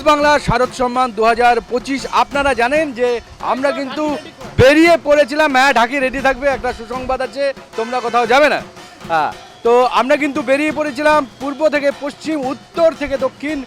News Bangla, শারদ সম্মান দু হাজার পঁচিশ। আপনারা জানেন যে আমরা কিন্তু বেরিয়ে পড়েছিলাম। হ্যাঁ ঢাকি রেডি থাকবে, একটা সুসংবাদ আছে, তোমরা কোথাও যাবে না। হ্যাঁ তো আমরা কিন্তু বেরিয়ে পড়েছিলাম পূর্ব থেকে পশ্চিম, উত্তর থেকে দক্ষিণ,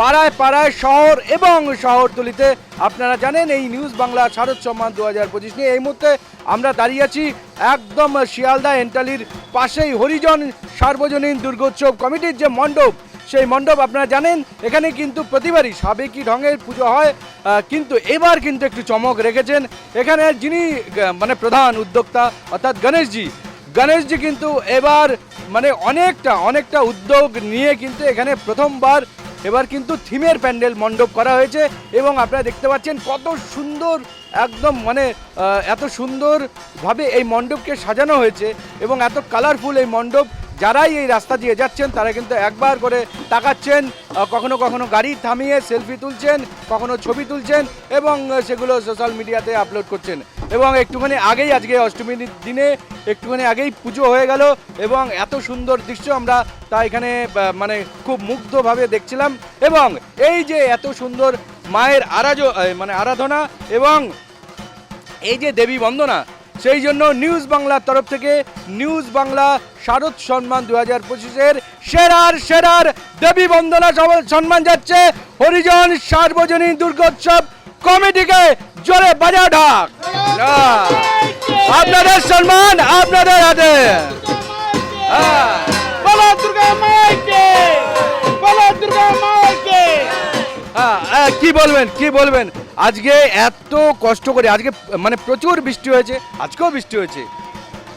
পাড়ায় পাড়ায় শহর এবং শহরতলিতে। আপনারা জানেন এই নিউজ বাংলা, শারদ সম্মান দু হাজার পঁচিশ নিয়ে এই মুহূর্তে আমরা দাঁড়িয়ে আছি একদম শিয়ালদা এন্টালির পাশেই হরিজন সার্বজনীন দুর্গোৎসব কমিটির যে মণ্ডপ সেই মণ্ডপ, আপনারা জানেন, এখানে কিন্তু প্রতিবারই সাবেকি ঢঙের পুজো হয়। কিন্তু এবার কিন্তু একটু চমক রেখেছেন। এখানে যিনি মানে প্রধান উদ্যোক্তা, অর্থাৎ গণেশজি গণেশজি কিন্তু এবার মানে অনেকটা অনেকটা উদ্যোগ নিয়ে কিন্তু এখানে প্রথমবার এবার কিন্তু থিমের প্যান্ডেল মণ্ডপ করা হয়েছে এবং আপনারা দেখতে পাচ্ছেন কত সুন্দর, একদম মানে এত সুন্দরভাবে এই মণ্ডপকে সাজানো হয়েছে এবং এত কালারফুল এই মণ্ডপ যারাই এই রাস্তা দিয়ে যাচ্ছেন, তারা কিন্তু একবার করে তাকাচ্ছেন কখনো কখনো গাড়ি থামিয়ে সেলফি তুলছেন, কখনো ছবি তুলছেন এবং সেগুলো সোশ্যাল মিডিয়াতে আপলোড করছেন। এবং একটুখানি আগেই আজকে অষ্টমীর দিনে একটুখানি আগেই পুজো হয়ে গেল এবং এত সুন্দর দৃশ্য আমরা তা এখানে মানে খুব মুগ্ধভাবে দেখছিলাম এবং এই যে এত সুন্দর মায়ের আরাজ মানে আরাধনা এবং এই যে দেবী বন্দনা সেই জন্য নিউজ বাংলার তরফ থেকে নিউজ বাংলা শারদ সম্মান দু হাজার পঁচিশের সেরার সেরার দেবী বন্দনা সম্মান যাচ্ছে হরিজন সার্বজনীন দুর্গোৎসব কমিটিকে জোরে বাজা ঢাক। আপনাদের সম্মান আপনাদের হাতে হ্যাঁ, হ্যাঁ, কি বলবেন কি বলবেন? আজকে এত কষ্ট করে, আজকে মানে প্রচুর বৃষ্টি হয়েছে, আজকেও বৃষ্টি হয়েছে।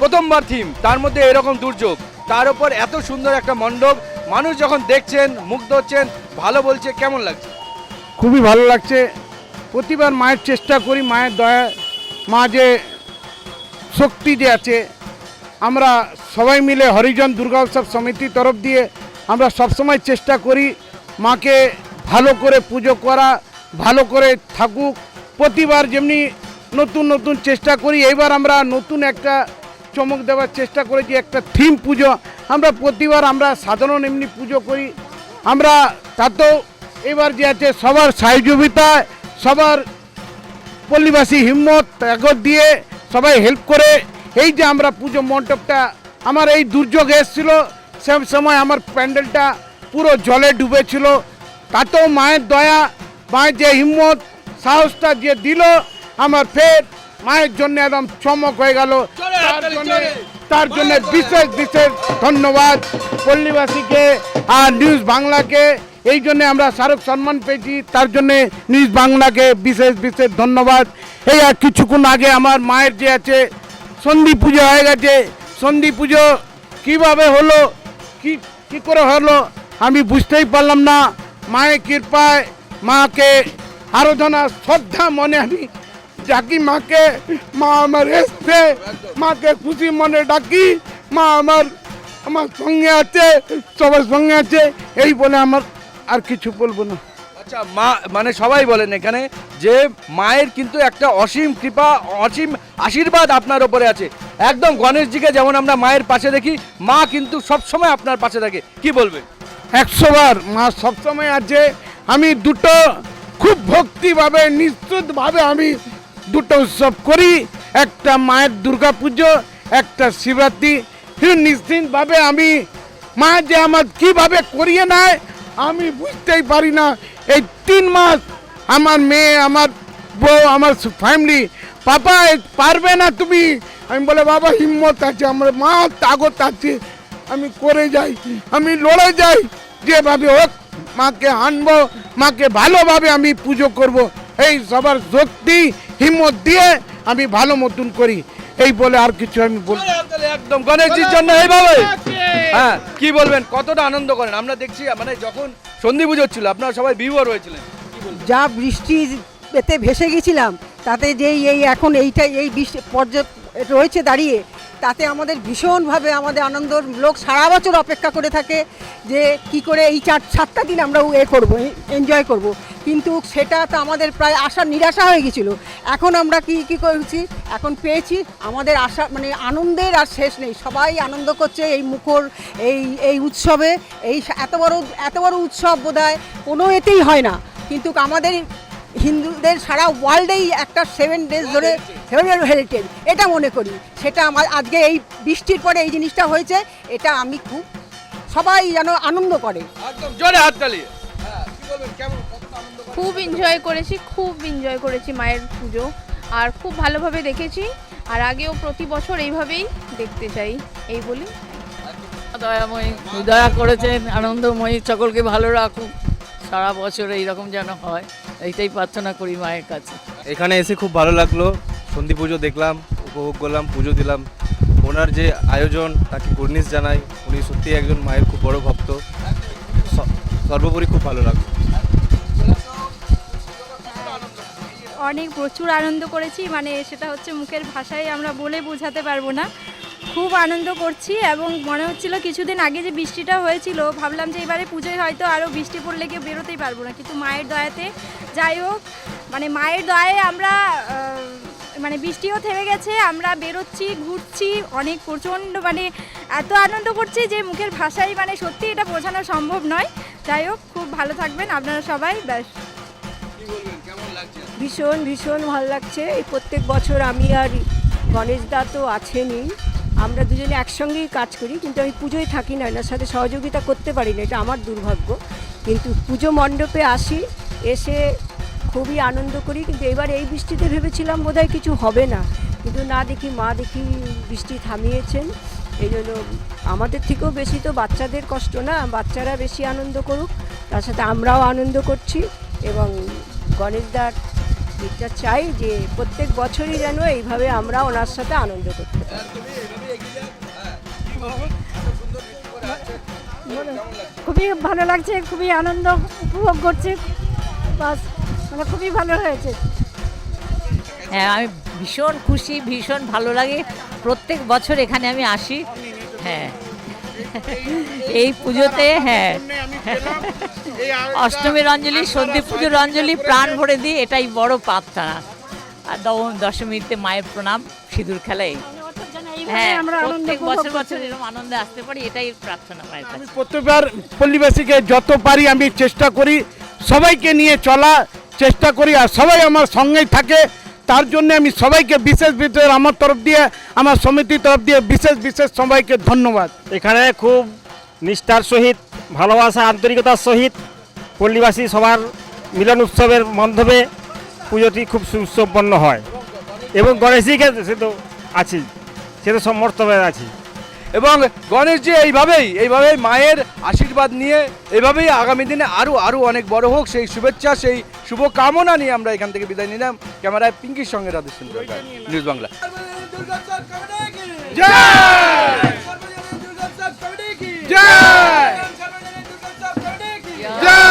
প্রথমবার থিম তার মধ্যে এরকম দুর্যোগ। তার উপর এত সুন্দর একটা মণ্ডপ, মানুষ যখন দেখছেন, মুগ্ধ হচ্ছেন, ভালো বলছে, কেমন লাগছে? খুবই ভালো লাগছে। প্রতিবার মায়ের চেষ্টা করি, মায়ের দয়া, মা যে শক্তি যে আছে, আমরা সবাই মিলে হরিজন দুর্গা উৎসব সমিতির তরফ দিয়ে আমরা সবসময় চেষ্টা করি মাকে ভালো করে পুজো করা ভালো করে থাকুক। প্রতিবার যেমনি নতুন নতুন চেষ্টা করি, এইবার আমরা নতুন একটা চমক দেওয়ার চেষ্টা করেছি, একটা থিম পুজো। আমরা প্রতিবার আমরা সাধারণ এমনি পুজো করি। আমরা তাতেও এবার যে আছে সবার সহযোগিতায় সবার পল্লীবাসী হিম্মত তাগত দিয়ে সবাই হেল্প করে। এই যে আমরা পুজো মণ্ডপটা, আমার এই দুর্যোগ এসেছিল, সে সময় আমার প্যান্ডেলটা পুরো জলে ডুবেছিল। তাতেও মায়ের দয়া মায়ের যে হিম্মত সাহসটা যে দিল আমার ফের মায়ের জন্য একদম চমক হয়ে গেল। তার জন্য বিশেষ বিশেষ ধন্যবাদ পল্লীবাসীকে আর নিউজ বাংলাকে। এই জন্য আমরা স্মারক সম্মান পেয়েছি। তার জন্য নিউজ বাংলাকে বিশেষ বিশেষ ধন্যবাদ। এই আর কিছুক্ষণ আগে আমার মায়ের যে আছে সন্ধি পুজো হয়ে গেছে। সন্ধি পুজো কীভাবে হলো? কি কি করে হলো? আমি বুঝতেই পারলাম না। মায়ের কৃপায় মাকে আরাধনা শ্রদ্ধা মনে আমি ডাকি মাকে মা আমার এসছে। মাকে খুশি মনে ডাকি মা আমার আমার সঙ্গে আছে সবার সঙ্গে আছে। এই বলে আমার আর কিছু বলব না। আচ্ছা মা মানে সবাই বলেন এখানে যে মায়ের কিন্তু একটা অসীম কৃপা অসীম আশীর্বাদ আপনার ওপরে আছে। একদম গণেশজিকে যেমন আমরা মায়ের পাশে দেখি মা কিন্তু সবসময় আপনার পাশে থাকে। কি বলবেন একশোবার মা সবসময় আছে আমি দুটো খুব ভক্তিভাবে, নিশ্চিতভাবে আমি দুটো উৎসব করি। একটা মায়ের দুর্গা পুজো একটা শিবরাত্রি। নিশ্চিতভাবে আমি মা যে আমার কীভাবে করিয়ে নেয়, আমি বুঝতেই পারি না। এই তিন মাস আমার মেয়ে, আমার বউ, আমার ফ্যামিলি পাপা পারবে না তুমি? আমি বলে, বাবা, হিম্মত আছে, আমার মা তাগত আছে। আমি করে যাই, আমি লড়ে যাই। যেভাবে হোক মাকে আনব মাকে ভালোভাবে আমি পুজো করব। এই সবার শক্তি হিম্মত দিয়ে আমি ভালো মতন করি। এই বলে আর কিছু আমি বল একদম গণেশজির জন্য এইভাবে। হ্যাঁ কি বলবেন? কতটা আনন্দ করেন? আমরা দেখছি মানে যখন সন্ধি পুজো ছিল আপনারা সবাই বিভোর হয়েছিলেন। যা বৃষ্টি পেতে ভেসে গেছিলাম তাতে যেই এই এখন এইটা এই বৃষ্টি পর্যায়ে রয়েছে দাঁড়িয়ে তাতে আমাদের ভীষণভাবে আমাদের আনন্দ লোক সারা বছর অপেক্ষা করে থাকে যে কি করে এই চার, সাতটা দিন আমরা এ করব এনজয় করব। কিন্তু সেটা তো আমাদের প্রায় আশা নিরাশা হয়ে গেছিল। এখন আমরা কি কি করেছি? এখন পেয়েছি। আমাদের আশা মানে আনন্দের আর শেষ নেই। সবাই আনন্দ করছে এই মুখর, এই এই উৎসবে। এই এত বড় এত বড় উৎসব বোধহয় কোনো এতেই হয় না। কিন্তু আমাদের হিন্দুদের সারা ওয়ার্ল্ডেই একটা সেভেন ডেজ ধরে সেভেন হেরিটেজ। এটা মনে করি। সেটা আমার আজকে এই বৃষ্টির পরে এই জিনিসটা হয়েছে এটা আমি খুব সবাই যেন আনন্দ করে। জোরে হাত তালিয়ে হ্যাঁ কি বলবেন কেমন কতটা আনন্দ পাচ্ছেন? খুব এনজয় করেছি খুব এনজয় করেছি মায়ের পুজো। আর খুব ভালোভাবে দেখেছি আর আগেও প্রতি বছর এইভাবেই দেখতে চাই এই বলি। দয়াময়ী দয়া করেছেন আনন্দময়ী সকলকে ভালো রাখুক সারা বছর এইরকম যেন হয়। এইটাই প্রার্থনা করি মায়ের কাছে। এখানে এসে খুব ভালো লাগল। সন্ধি পুজো দেখলাম উপভোগ করলাম পুজো দিলাম। ওনার যে আয়োজন তাকে কুর্নিশ জানাই। উনি সত্যি একজন মায়ের খুব বড় ভক্ত। স- সর্বোপরি খুব ভালো লাগল। অনেক প্রচুর আনন্দ করেছি মানে সেটা হচ্ছে মুখের ভাষায় আমরা বলে বোঝাতে পারব না। খুব আনন্দ করছি এবং মনে হচ্ছিল কিছুদিন আগে যে বৃষ্টিটা হয়েছিল ভাবলাম যে এবারে পুজোয় হয়তো আরও বৃষ্টি পড়লে কেউ বেরোতেই পারব না। কিন্তু মায়ের দয়াতে যাই হোক মানে মায়ের দয়ায় আমরা মানে বৃষ্টিও থেমে গেছে আমরা বেরোচ্ছি ঘুরছি অনেক প্রচণ্ড মানে এত আনন্দ করছি যে মুখের ভাষাই মানে সত্যি এটা বোঝানো সম্ভব নয়। যাই হোক খুব ভালো থাকবেন আপনারা সবাই ব্যাস। ভীষণ ভীষণ ভালো লাগছে। এই প্রত্যেক বছর আমি আর গণেশ দা তো আছেনই। আমরা দুজনে একসঙ্গেই কাজ করি, কিন্তু আমি পুজোয় থাকি না, এনার সাথে সহযোগিতা করতে পারি না, এটা আমার দুর্ভাগ্য। কিন্তু পুজো মণ্ডপে আসি, এসে খুবই আনন্দ করি, কিন্তু এবার এই বৃষ্টিতে ভেবেছিলাম বোধহয় কিছু হবে না। কিন্তু না দেখি, মা দেখি বৃষ্টি থামিয়েছেন, এই জন্য আমাদের থেকেও বেশি তো বাচ্চাদের কষ্ট না, বাচ্চারা বেশি আনন্দ করুক, তার সাথে আমরাও আনন্দ করছি, এবং গণেশদার এটা চাই যে প্রত্যেক বছরই যেন এইভাবে আমরা ওনার সাথে আনন্দ করতে পারি। খুবই ভালো লাগছে খুবই আনন্দ উপভোগ করছি। বাস মানে খুবই ভালো হয়েছে। হ্যাঁ আমি ভীষণ খুশি ভীষণ ভালো লাগে। প্রত্যেক বছর এখানে আমি আসি। হ্যাঁ। এই পুজোতে হ্যাঁ। অষ্টমীর অঞ্জলি সন্ধি পুজোর অঞ্জলি প্রাণ ভরে দিই, এটাই বড় প্রার্থনা আর দশমীতে মায়ের প্রণাম, সিঁদুর খেলাই। হ্যাঁ প্রত্যেক এটাই প্রত্যেকবার পল্লীবাসীকে যত পারি আমি চেষ্টা করি, সবাইকে নিয়ে চলা, চেষ্টা করি, আর সবাই আমার সঙ্গেই থাকে। তার জন্য আমি সবাইকে বিশেষ বিশেষ আমার তরফ দিয়ে, আমার সমিতির তরফ দিয়ে বিশেষ বিশেষ সবাইকে ধন্যবাদ। এখানে খুব নিষ্ঠার সহিত, ভালোবাসা, আন্তরিকতার সহিত পল্লীবাসী সবার মিলন উৎসবের মাধ্যমে পুজোটি খুব সুসম্পন্ন হয়। এবং গণেশজিকে সে তো আছি সে তো সমর্থনে আছি। এবং গণেশজি এইভাবেই এইভাবেই মায়ের আশীর্বাদ নিয়ে এভাবেই আগামী দিনে আরও আরও অনেক বড় হোক সেই শুভেচ্ছা সেই শুভকামনা নিয়ে আমরা এখান থেকে বিদায় নিলাম। ক্যামেরায় পিঙ্কির সঙ্গে রাধেশ নিউজ বাংলা। জয়! আমি